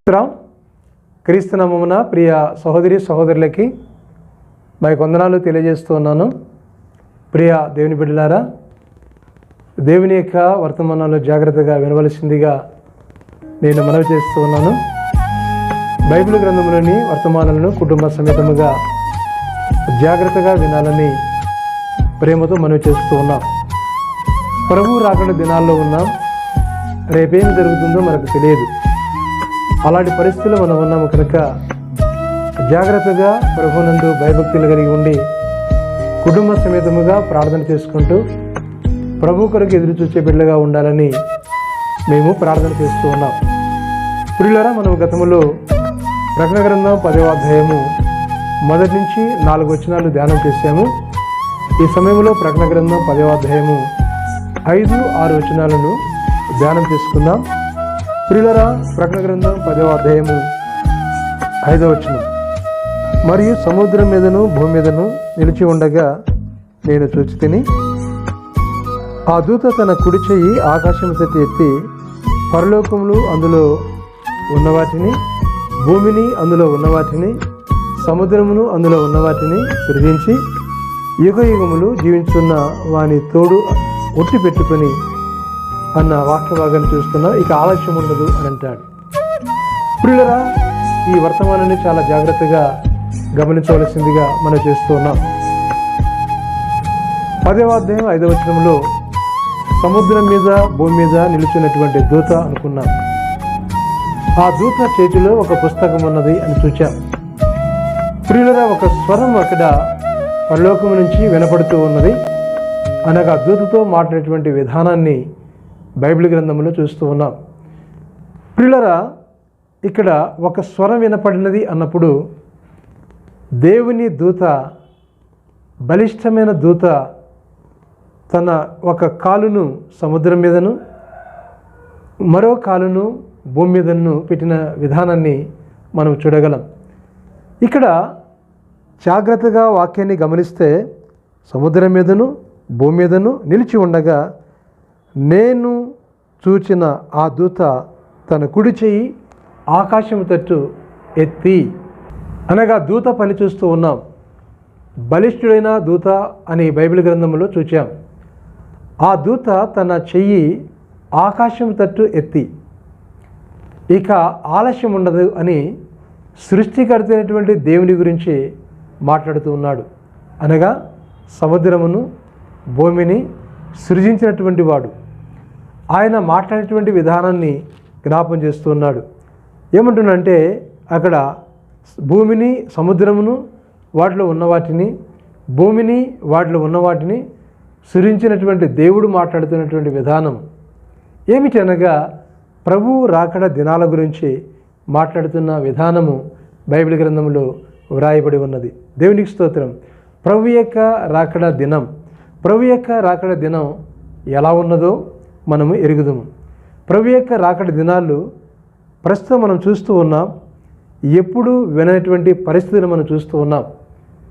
స్తోత్రం క్రీస్తునామమున ప్రియ సహోదరి సహోదరులకి మా వందనాలు తెలియజేస్తూ ఉన్నాను. ప్రియ దేవుని బిడ్డలారా దేవుని యొక్క వర్తమానాలు జాగ్రత్తగా వినవలసిందిగా నేను మనవి చేస్తూ ఉన్నాను. బైబిల్ గ్రంథంలోని వర్తమానాలను కుటుంబ సమేతముగా జాగ్రత్తగా వినాలని ప్రేమతో మనవి చేస్తూ ఉన్నాం. ప్రభువు రాకుండా దినాల్లో ఉన్నాం. రేపేం జరుగుతుందో మనకు తెలియదు. అలాంటి పరిస్థితుల్లో మనం ఉన్నాము కనుక జాగ్రత్తగా ప్రభునందు భయభక్తులు కలిగి ఉండి కుటుంబ సమేతముగా ప్రార్థన చేసుకుంటూ ప్రభు కొరకు ఎదురు చూసే బిడ్డగా ఉండాలని మేము ప్రార్థన చేస్తూ ఉన్నాం. పురిలరా మనం గతంలో ప్రకటన గ్రంథం పదవ అధ్యాయము మొదటి నుంచి నాలుగు వచనాలు ధ్యానం చేశాము. ఈ సమయంలో ప్రకటన గ్రంథం పదవ అధ్యాయము ఐదు ఆరు వచనాలను ధ్యానం చేసుకుందాం. ప్రియులరా ప్రకటన గ్రంథం పదవ అధ్యాయము ఐదవ మరియు సముద్రం మీదను భూమి మీదను నిలిచి ఉండగా నేను చూచి తిని ఆ దూత తన కుడి చెయ్యి ఆకాశం తట్టి ఎత్తి పరలోకములు అందులో ఉన్నవాటిని భూమిని అందులో ఉన్నవాటిని సముద్రమును అందులో ఉన్నవాటిని సృజించి యుగ యుగములు జీవించున్న వాని తోడు ఒట్టి పెట్టుకొని అన్న వాక్య భాగాన్ని చూస్తున్నా ఇక ఆలస్యం ఉండదు అని అంటాడు. ప్రియులరా ఈ వర్తమానాన్ని చాలా జాగ్రత్తగా గమనించవలసిందిగా మనం చేస్తున్నాం పదవ అధ్యాయం ఐదవ వచనంలో సముద్రం మీద భూమి మీద నిలిచినటువంటి దూత అనుకున్నాం. ఆ దూత చేతిలో ఒక పుస్తకం ఉన్నది అని చూచాం. ప్రియులరా ఒక స్వరం అక్కడ పరలోకం నుంచి వినపడుతూ ఉన్నది. అనగా దూతతో మాట్లాడేటువంటి విధానాన్ని బైబిల్ గ్రంథంలో చూస్తూ ఉన్నాం. ప్రిలరా ఇక్కడ ఒక స్వరం వినపడినది అన్నప్పుడు దేవుని దూత బలిష్టమైన దూత తన ఒక కాలును సముద్రం మీదను మరో కాలును భూమి మీదను పెట్టిన విధానాన్ని మనం చూడగలం. ఇక్కడ జాగ్రత్తగా వాక్యాన్ని గమనిస్తే సముద్రం మీదను భూమి మీదను నిలిచి ఉండగా నేను చూచిన ఆ దూత తన కుడి చెయ్యి ఆకాశం తట్టు ఎత్తి అనగా దూత పని చూస్తూ ఉన్నాం. బలిష్ఠుడైన దూత అని బైబిల్ గ్రంథంలో చూచాం. ఆ దూత తన చెయ్యి ఆకాశం తట్టు ఎత్తి ఇక ఆలస్యం ఉండదు అని సృష్టికర్త అయినటువంటి దేవుని గురించి మాట్లాడుతూ ఉన్నాడు. అనగా సముద్రమును భూమిని సృజించినటువంటి వాడు. ఆయన మాట్లాడేటువంటి విధానాన్ని జ్ఞాపం చేస్తూ ఉన్నాడు ఏమంటున్నంటే అక్కడ భూమిని సముద్రమును వాటిలో ఉన్న వాటిని భూమిని వాటిలో ఉన్న వాటిని సృజించినటువంటి దేవుడు మాట్లాడుతున్నటువంటి విధానం. ఏమిటనగా ప్రభు రాకడ దినాల గురించి మాట్లాడుతున్న విధానము బైబిల్ గ్రంథంలో వ్రాయబడి ఉన్నది. దేవునికి స్తోత్రం. ప్రభు యొక్క రాకడ దినం. ప్రభు యొక్క రాకడ దినం ఎలా ఉన్నదో మనము ఎరుగుదాము. ప్రభు యొక్క రాకడ దినాలు ప్రస్తుతం మనం చూస్తూ ఉన్నాం. ఎప్పుడు వినటువంటి పరిస్థితులు మనం చూస్తూ ఉన్నాం.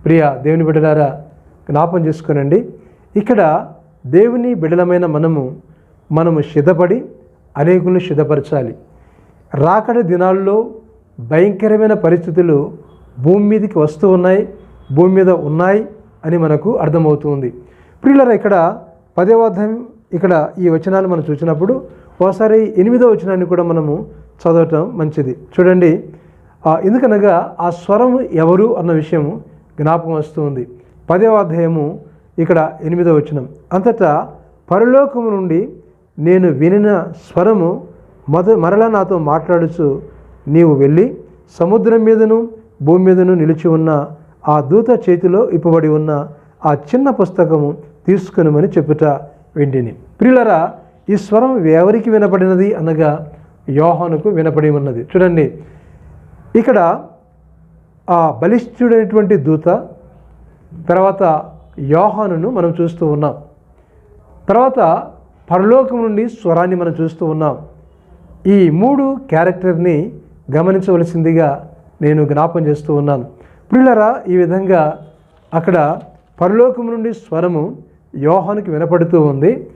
ప్రియ దేవుని బిడ్డలారా జ్ఞాపం చేసుకునండి. ఇక్కడ దేవుని బిడలమైన మనము మనము సిద్ధపడి అనేకులను సిద్ధపరచాలి. రాకడ దినాల్లో భయంకరమైన పరిస్థితులు భూమి మీదకి వస్తూ ఉన్నాయి భూమి మీద ఉన్నాయి అని మనకు అర్థమవుతుంది ప్రియులరా ఇక్కడ పదేవ అధ్యాయం ఇక్కడ ఈ వచనాలు మనం చూసినప్పుడు ఒకసారి ఎనిమిదో వచనాన్ని కూడా మనము చదవటం మంచిది. చూడండి. ఎందుకనగా ఆ స్వరం ఎవరు అన్న విషయం జ్ఞాపకం వస్తుంది పదేవ అధ్యాయము ఇక్కడ ఎనిమిదో వచనం. అంతటా పరలోకము నుండి నేను వినిన స్వరము మొద మరలా నాతో మాట్లాడుచు నీవు వెళ్ళి సముద్రం మీదను భూమి మీదను నిలిచి ఉన్న ఆ దూత చేతిలో ఇప్పబడి ఉన్న ఆ చిన్న పుస్తకము తీసుకునమని చెప్పుట వింటిని. ప్రియులరా ఈ స్వరం ఎవరికి వినపడినది అనగా యోహానుకు వినపడి ఉన్నది. చూడండి ఇక్కడ ఆ బలిష్ఠుడైనటువంటి దూత తర్వాత యోహానును మనం చూస్తూ ఉన్నాం. తర్వాత పరలోకం నుండి స్వరాన్ని మనం చూస్తూ ఉన్నాం. ఈ మూడు క్యారెక్టర్ని గమనించవలసిందిగా నేను జ్ఞాపం చేస్తూ ఉన్నాను. ప్రియులరా ఈ విధంగా అక్కడ పరలోకం నుండి స్వరము యోహానికి వినపడుతూ ఉంది.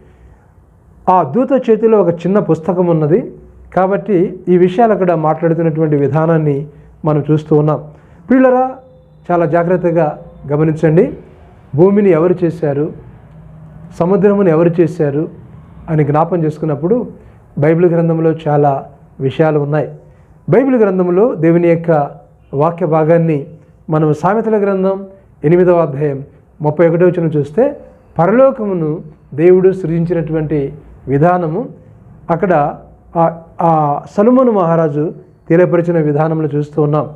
ఆ దూత చేతిలో ఒక చిన్న పుస్తకం ఉన్నది. కాబట్టి ఈ విషయాలు అక్కడ మాట్లాడుతున్నటువంటి విధానాన్ని మనం చూస్తూ ఉన్నాం. పిల్లరా చాలా జాగ్రత్తగా గమనించండి. భూమిని ఎవరు చేశారు? సముద్రమును ఎవరు చేశారు? అని జ్ఞాపం చేసుకున్నప్పుడు బైబిల్ గ్రంథంలో చాలా విషయాలు ఉన్నాయి. బైబిల్ గ్రంథంలో దేవుని యొక్క వాక్య భాగాన్ని మనం సామెతల గ్రంథం ఎనిమిదవ అధ్యాయం ముప్పై ఒకటో వచ్చిన చూస్తే పరలోకమును దేవుడు సృజించినటువంటి విధానము అక్కడ ఆ- ఆ సలుమను మహారాజు తెలియపరిచిన విధానంలో చూస్తూ ఉన్నాం.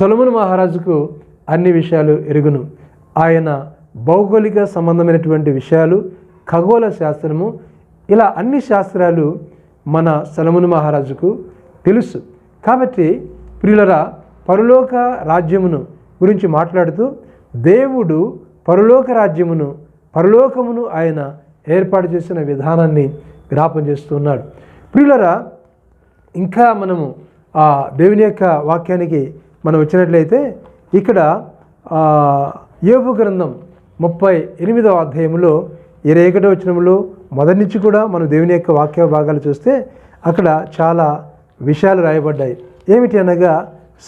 సొలమును మహారాజుకు అన్ని విషయాలు ఎరుగును. ఆయన భౌగోళిక సంబంధమైనటువంటి విషయాలు ఖగోళ శాస్త్రము ఇలా అన్ని శాస్త్రాలు మన సలమును మహారాజుకు తెలుసు. కాబట్టి ప్రియులరా పరలోక రాజ్యమును గురించి మాట్లాడుతూ దేవుడు పరలోక రాజ్యమును పరలోకమును ఆయన ఏర్పాటు చేసిన విధానాన్ని జ్ఞాపం చేస్తున్నాడు ప్రియులరా ఇంకా మనము ఆ దేవుని యొక్క వాక్యానికి మనం వచ్చినట్లయితే ఇక్కడ ఆ, గ్రంథం ముప్పై ఎనిమిదవ అధ్యాయంలో ఇరవై ఒకటో వచనంలో మొదటి నుంచి కూడా మనం దేవుని యొక్క వాక్య భాగాలు చూస్తే అక్కడ చాలా విషయాలు రాయబడ్డాయి. ఏమిటి అనగా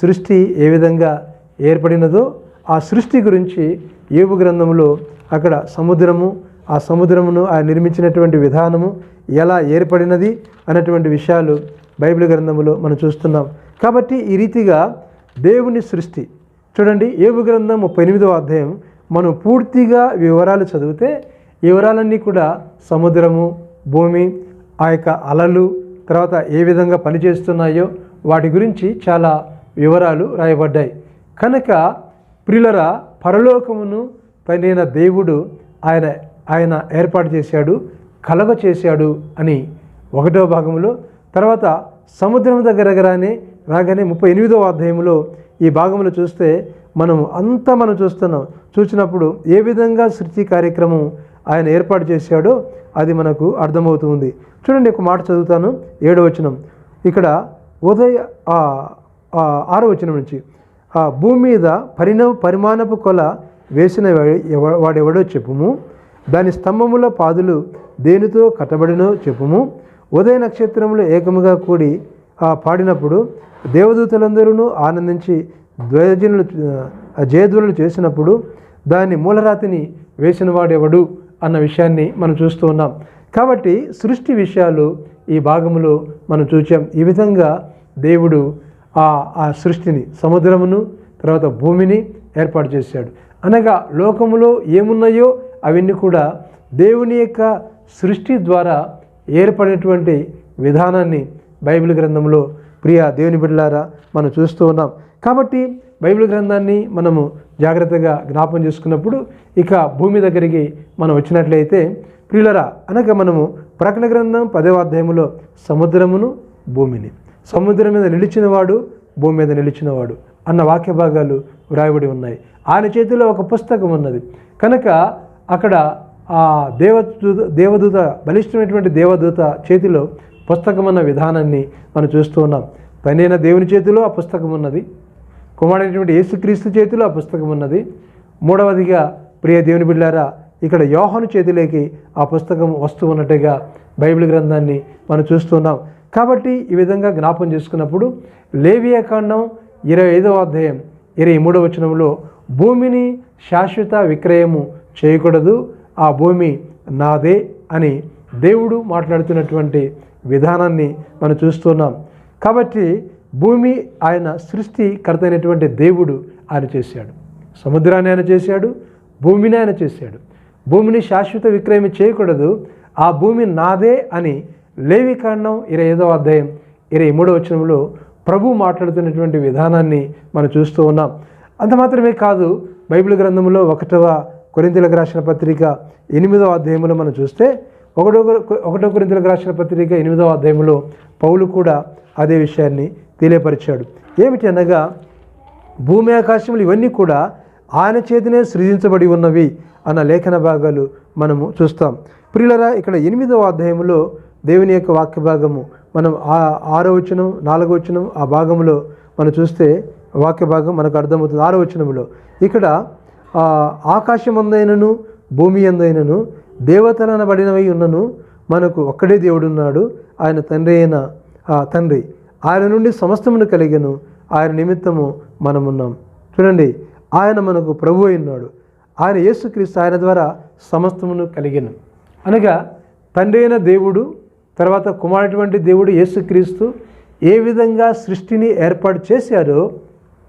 సృష్టి ఏ విధంగా ఏర్పడినదో ఆ సృష్టి గురించి ఏబు గ్రంథంలో అక్కడ సముద్రము ఆ సముద్రమును ఆయన నిర్మించినటువంటి విధానము ఎలా ఏర్పడినది అనేటువంటి విషయాలు బైబిల్ గ్రంథంలో మనం చూస్తున్నాం. కాబట్టి ఈ రీతిగా దేవుని సృష్టి చూడండి ఏబు గ్రంథం ముప్పై ఎనిమిదవ అధ్యాయం మనం పూర్తిగా వివరాలు చదివితే వివరాలన్నీ కూడా సముద్రము భూమి ఆ యొక్క అలలు తర్వాత ఏ విధంగా పనిచేస్తున్నాయో వాటి గురించి చాలా వివరాలు రాయబడ్డాయి. కనుక ప్రిలరా పరలోకమును పైన దేవుడు ఆయన ఆయన ఏర్పాటు చేశాడు కలగ చేశాడు అని ఒకటో భాగంలో తర్వాత సముద్రం దగ్గర రాగానే రాగానే ముప్పై ఎనిమిదవ అధ్యాయంలో ఈ భాగంలో చూస్తే మనం అంతా మనం చూస్తున్నాం. చూసినప్పుడు ఏ విధంగా సృష్టి కార్యక్రమం ఆయన ఏర్పాటు చేశాడో అది మనకు అర్థమవుతుంది. చూడండి ఒక మాట చదువుతాను ఏడవచనం ఇక్కడ ఉదయ ఆరో వచనం నుంచి. ఆ భూమి మీద పరిణ పరిమాణపు కొల వేసిన వాడెవడో చెప్పుము. దాని స్తంభముల పాదులు దేనితో కట్టబడినో చెప్పుము. ఉదయ నక్షత్రములు ఏకముగా కూడి ఆ పాడినప్పుడు దేవదూతలందరూ ఆనందించి ద్వయజనులు జయధ్వనులు చేసినప్పుడు దాని మూలరాతిని వేసిన వాడెవడు అన్న విషయాన్ని మనం చూస్తూ ఉన్నాం. కాబట్టి సృష్టి విషయాలు ఈ భాగంలో మనం చూచాం. ఈ విధంగా దేవుడు ఆ ఆ సృష్టిని సముద్రమును తర్వాత భూమిని ఏర్పాటు చేశాడు. అనగా లోకములో ఏమున్నాయో అవన్నీ కూడా దేవుని యొక్క సృష్టి ద్వారా ఏర్పడినటువంటి విధానాన్ని బైబిల్ గ్రంథంలో ప్రియ దేవుని బిడ్డలారా మనం చూస్తూ ఉన్నాం. కాబట్టి బైబిల్ గ్రంథాన్ని మనము జాగ్రత్తగా జ్ఞాపం చేసుకున్నప్పుడు ఇక భూమి దగ్గరికి మనం వచ్చినట్లయితే ప్రియులరా అనగా మనము ప్రకటన గ్రంథం పదవ అధ్యాయంలో సముద్రమును భూమిని. సముద్రం మీద నిలిచినవాడు భూమి మీద నిలిచినవాడు అన్న వాక్య భాగాలు వ్రాయబడి ఉన్నాయి. ఆయన చేతిలో ఒక పుస్తకం ఉన్నది. కనుక అక్కడ ఆ దేవదూత దేవదూత బలిష్టమైనటువంటి దేవదూత చేతిలో పుస్తకం అన్న విధానాన్ని మనం చూస్తూ ఉన్నాం. పైన దేవుని చేతిలో ఆ పుస్తకం ఉన్నది. కుమారుడైనటువంటి యేసుక్రీస్తు చేతిలో ఆ పుస్తకం ఉన్నది. మూడవదిగా ప్రియ దేవుని బిళ్ళారా ఇక్కడ యోహను చేతిలోకి ఆ పుస్తకం వస్తూ ఉన్నట్టుగా బైబిల్ గ్రంథాన్ని మనం చూస్తున్నాం కాబట్టి ఈ విధంగా జ్ఞాపం చేసుకున్నప్పుడు లేవియకాండం ఇరవై ఐదవ అధ్యాయం ఇరవై మూడవ వచనంలో భూమిని శాశ్వత విక్రయము చేయకూడదు ఆ భూమి నాదే అని దేవుడు మాట్లాడుతున్నటువంటి విధానాన్ని మనం చూస్తున్నాం. కాబట్టి భూమి ఆయన సృష్టికర్త అయినటువంటి దేవుడు ఆయన చేశాడు. సముద్రాన్ని ఆయన చేశాడు భూమిని ఆయన చేశాడు. భూమిని శాశ్వత విక్రయం చేయకూడదు ఆ భూమి నాదే అని లేవికాండం ఇరవై ఐదవ అధ్యాయం ఇరవై మూడవ వచనంలో ప్రభు మాట్లాడుతున్నటువంటి విధానాన్ని మనం చూస్తూ ఉన్నాం. అంత మాత్రమే కాదు బైబిల్ గ్రంథంలో ఒకటవ కొరింతలకు రాసిన పత్రిక ఎనిమిదవ అధ్యాయంలో మనం చూస్తే ఒకటో ఒకటో కొరింతలకు రాసిన పత్రిక ఎనిమిదవ అధ్యాయంలో పౌలు కూడా అదే విషయాన్ని తెలియపరిచాడు. ఏమిటి అనగా భూమి ఆకాశములు ఇవన్నీ కూడా ఆయన చేతినే సృజించబడి ఉన్నవి అన్న లేఖన భాగాలు మనము చూస్తాం. ప్రియులరా ఇక్కడ ఎనిమిదవ అధ్యాయంలో దేవుని యొక్క వాక్య భాగము. మనం ఆ ఆరో వచనం నాలుగో వచనం ఆ భాగంలో మనం చూస్తే వాక్య భాగం మనకు అర్థమవుతుంది ఆరో వచనంలో ఇక్కడ ఆకాశం అందైనను భూమి అందైనను దేవతలనబడినవి ఉన్నను మనకు ఒక్కడే దేవుడున్నాడు. ఆయన తండ్రి అయిన తండ్రి. ఆయన నుండి సమస్తమును కలిగను. ఆయన నిమిత్తము మనమున్నాం. చూడండి ఆయన మనకు ప్రభు అయినాడు ఆయన యేసుక్రీస్తు ఆయన ద్వారా సమస్తమును కలిగను. అనగా తండ్రి అయిన దేవుడు తర్వాత కుమారుటువంటి దేవుడు యేసుక్రీస్తు ఏ విధంగా సృష్టిని ఏర్పాటు చేశారో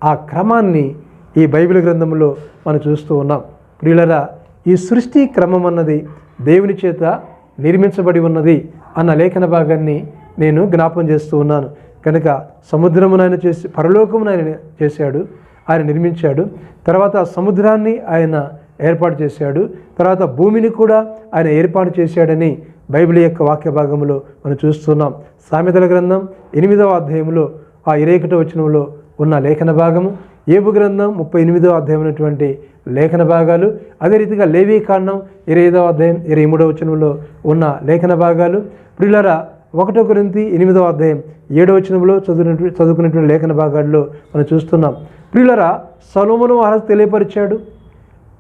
ఆ క్రమాన్ని ఈ బైబిల్ గ్రంథంలో మనం చూస్తూ ఉన్నాం. ప్రియులరా ఈ సృష్టి క్రమం అన్నది దేవుని చేత నిర్మించబడి ఉన్నది అన్న లేఖన భాగాన్ని నేను జ్ఞాపం చేస్తూ ఉన్నాను. కనుక సముద్రమునైన ఆయన చేసి పరలోకమును ఆయన చేశాడు ఆయన నిర్మించాడు తర్వాత సముద్రాన్ని ఆయన ఏర్పాటు చేశాడు తర్వాత భూమిని కూడా ఆయన ఏర్పాటు చేశాడని బైబిల్ యొక్క వాక్య భాగంలో మనం చూస్తున్నాం. సామెతల గ్రంథం ఎనిమిదవ అధ్యాయంలో ఆ ఇరవై ఒకటో వచనంలో ఉన్న లేఖన భాగము ఏబు గ్రంథం ముప్పై ఎనిమిదవ అధ్యాయమైనటువంటి లేఖన భాగాలు అదే రీతిగా లేవీ కాండం ఇరవై ఐదవ అధ్యాయం ఇరవై మూడవ వచనంలో ఉన్న లేఖన భాగాలు ప్రిలరా ఒకటో గురించి ఎనిమిదవ అధ్యాయం ఏడవ వచనంలో చదువునటువంటి చదువుకున్నటువంటి లేఖన భాగాల్లో మనం చూస్తున్నాం. ప్రియులరా సలోమును మహారాజు తెలియపరిచాడు.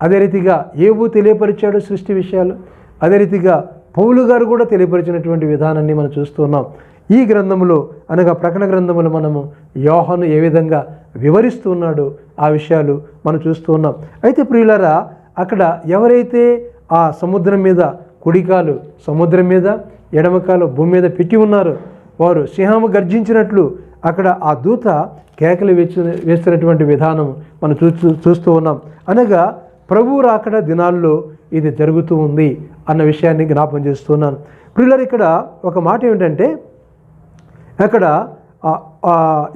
అదే రీతిగా ఏబు తెలియపరిచాడు సృష్టి విషయాలు. అదే రీతిగా పౌలు గారు కూడా తెలియపరిచినటువంటి విధానాన్ని మనం చూస్తున్నాం. ఈ గ్రంథంలో అనగా ప్రకటన గ్రంథములో మనము యోహను ఏ విధంగా వివరిస్తూ ఉన్నాడో ఆ విషయాలు మనం చూస్తూ ఉన్నాం. అయితే ప్రియులరా అక్కడ ఎవరైతే ఆ సముద్రం మీద కుడికాలు సముద్రం మీద ఎడమకాలు భూమి మీద పెట్టి ఉన్నారో వారు సింహము గర్జించినట్లు అక్కడ ఆ దూత కేకలు వేసి వేస్తున్నటువంటి విధానం మనం చూస్తూ చూస్తూ ఉన్నాం. అనగా ప్రభువు రాకడ దినాల్లో ఇది జరుగుతూ ఉంది అన్న విషయాన్ని జ్ఞాపం చేస్తున్నాను. ప్రియులర్ ఇక్కడ ఒక మాట ఏమిటంటే అక్కడ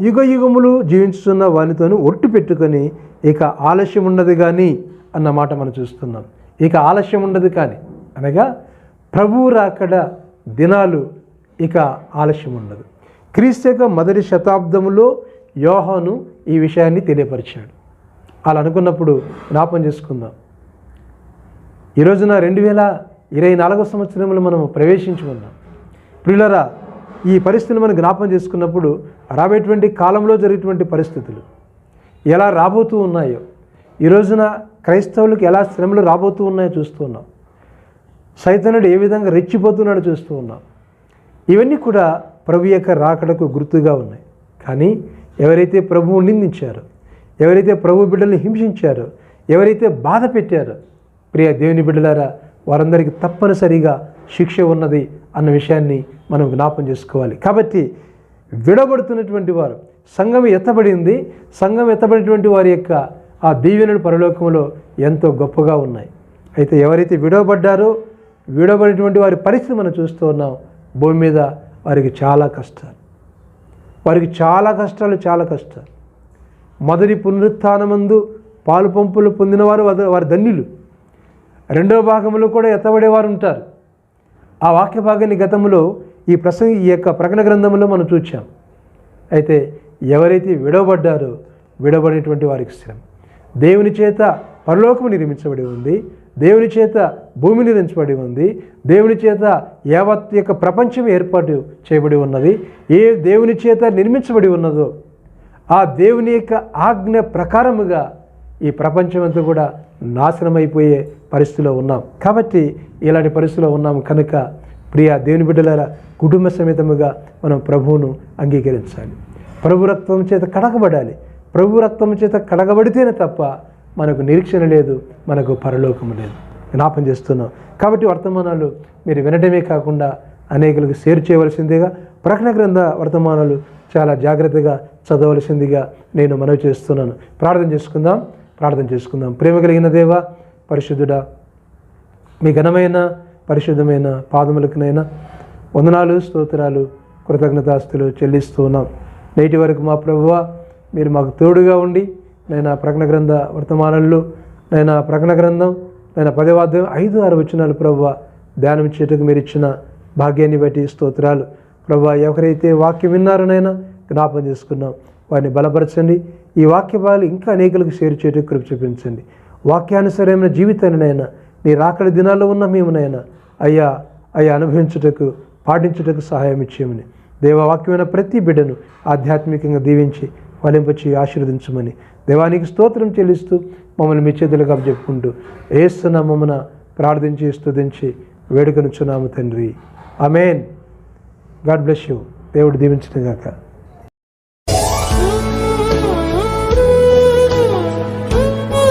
యుగ యుగములు జీవించుతున్న వానితోని ఒట్టు పెట్టుకొని ఇక ఆలస్యం ఉండదు కానీ అన్న మాట మనం చూస్తున్నాం. ఇక ఆలస్యం ఉండదు కానీ అనగా ప్రభువు రాకడ దినాలు ఇక ఆలస్యం ఉండదు క్రీస్తు యొక్క మొదటి శతాబ్దములో యోహాను ఈ విషయాన్ని తెలియపరిచాడు. అలా అనుకున్నప్పుడు జ్ఞాపం చేసుకుందాం. ఈ రోజున రెండు వేల ఇరవై నాలుగో సంవత్సరంలో మనం ప్రవేశించుకున్నాం ప్రియులరా ఈ పరిస్థితిని మనం జ్ఞాపం చేసుకున్నప్పుడు రాబోయేటువంటి కాలంలో జరిగేటువంటి పరిస్థితులు ఎలా రాబోతూ ఉన్నాయో ఈ రోజున క్రైస్తవులకు ఎలా శ్రమలు రాబోతూ ఉన్నాయో చూస్తూ ఉన్నాం. సైతనుడు ఏ విధంగా రెచ్చిపోతున్నాడో చూస్తూ ఉన్నాం. ఇవన్నీ కూడా ప్రభు యొక్క రాకడకు గుర్తుగా ఉన్నాయి. కానీ ఎవరైతే ప్రభువు నిందించారో ఎవరైతే ప్రభు బిడ్డల్ని హింసించారో ఎవరైతే బాధ పెట్టారో ప్రియ దేవుని బిడ్డలారా వారందరికీ తప్పనిసరిగా శిక్ష ఉన్నది అన్న విషయాన్ని మనం జ్ఞాపం చేసుకోవాలి. కాబట్టి విడబడుతున్నటువంటి వారు సంఘం ఎత్తబడింది సంఘం ఎత్తబడినటువంటి వారి యొక్క ఆ దీవెనలు పరలోకంలో ఎంతో గొప్పగా ఉన్నాయి. అయితే ఎవరైతే విడవబడ్డారో విడవబడినటువంటి వారి పరిస్థితి మనం చూస్తూ ఉన్నాం. భూమి మీద వారికి చాలా కష్టాలు. వారికి చాలా కష్టాలు చాలా కష్టాలు. మొదటి పునరుత్థానమందు పాలు పంపులు పొందినవారు వారు వారి ధన్యులు. రెండవ భాగంలో కూడా ఎత్తబడేవారు ఉంటారు. ఆ వాక్య భాగాన్ని గతంలో ఈ ప్రసంగ ఈ యొక్క ప్రకటన గ్రంథంలో మనం చూచాం. అయితే ఎవరైతే విడవబడ్డారో విడబడినటువంటి వారికి శ్రమ దేవుని చేత పరలోకము నిర్మించబడి ఉంది. దేవుని చేత భూమి నిర్మించబడి ఉంది. దేవుని చేత యావత్ యొక్క ప్రపంచం ఏర్పాటు చేయబడి ఉన్నది. ఏ దేవుని చేత నిర్మించబడి ఉన్నదో ఆ దేవుని యొక్క ఆజ్ఞ ప్రకారముగా ఈ ప్రపంచం అంతా కూడా నాశనమైపోయే పరిస్థితిలో ఉన్నాం. కాబట్టి ఇలాంటి పరిస్థితిలో ఉన్నాం కనుక ప్రియ దేవుని బిడ్డలారా కుటుంబ సమేతముగా మనం ప్రభువును అంగీకరించాలి. ప్రభు రక్తం చేత కడగబడాలి. ప్రభు రక్తం చేత కడగబడితేనే తప్ప మనకు నిరీక్షణ లేదు మనకు పరలోకం లేదు. జ్ఞాపం చేస్తున్నాం. కాబట్టి వర్తమానాలు మీరు వినడమే కాకుండా అనేకులకు షేర్ చేయవలసిందిగా ప్రకటన గ్రంథ వర్తమానాలు చాలా జాగ్రత్తగా చదవలసిందిగా నేను మనవి చేస్తున్నాను. ప్రార్థన చేసుకుందాం ప్రార్థన చేసుకుందాం. ప్రేమ కలిగిన దేవ పరిశుద్ధుడా. మీ ఘనమైన పరిశుద్ధమైన పాదములకునైనా వందనాలు స్తోత్రాలు కృతజ్ఞతాస్తులు చెల్లిస్తున్నాం నేటి వరకు మా ప్రభువ మీరు మాకు తోడుగా ఉండి నేను ప్రకటన గ్రంథ వర్తమానంలో నేను ప్రకటన గ్రంథం నేను పదవాద్యం ఐదు ఆరు వచ్చినాలు ప్రభువ ధ్యానం చేయటకు మీరు ఇచ్చిన భాగ్యాన్ని బట్టి స్తోత్రాలు. ప్రభు ఎవరైతే వాక్యం విన్నారనైనా జ్ఞాపం చేసుకున్నాం. వారిని బలపరచండి. ఈ వాక్య బాలు ఇంకా అనేకులకు షేర్ చేయటకు కృప చూపించండి. వాక్యానుసరమైన నాయన నీ రాకడి దినాల్లో ఉన్న మేమునైనా అయ్యా అయ్యా అనుభవించుటకు పాటించుటకు సహాయం ఇచ్చేయమని. దేవవాక్యమైన ప్రతి బిడ్డను ఆధ్యాత్మికంగా దీవించి ఫలింపచి ఆశీర్వదించమని. దేవానికి స్తోత్రం చెల్లిస్తూ మమ్మల్ని మీ చేతులుగా చెప్పుకుంటూ ఏస్తున్న మమ్మన ప్రార్థించి స్తుతించి వేడుకనుచున్నాము తండ్రి. Amen God bless you. దేవుడు దీవించిన గాక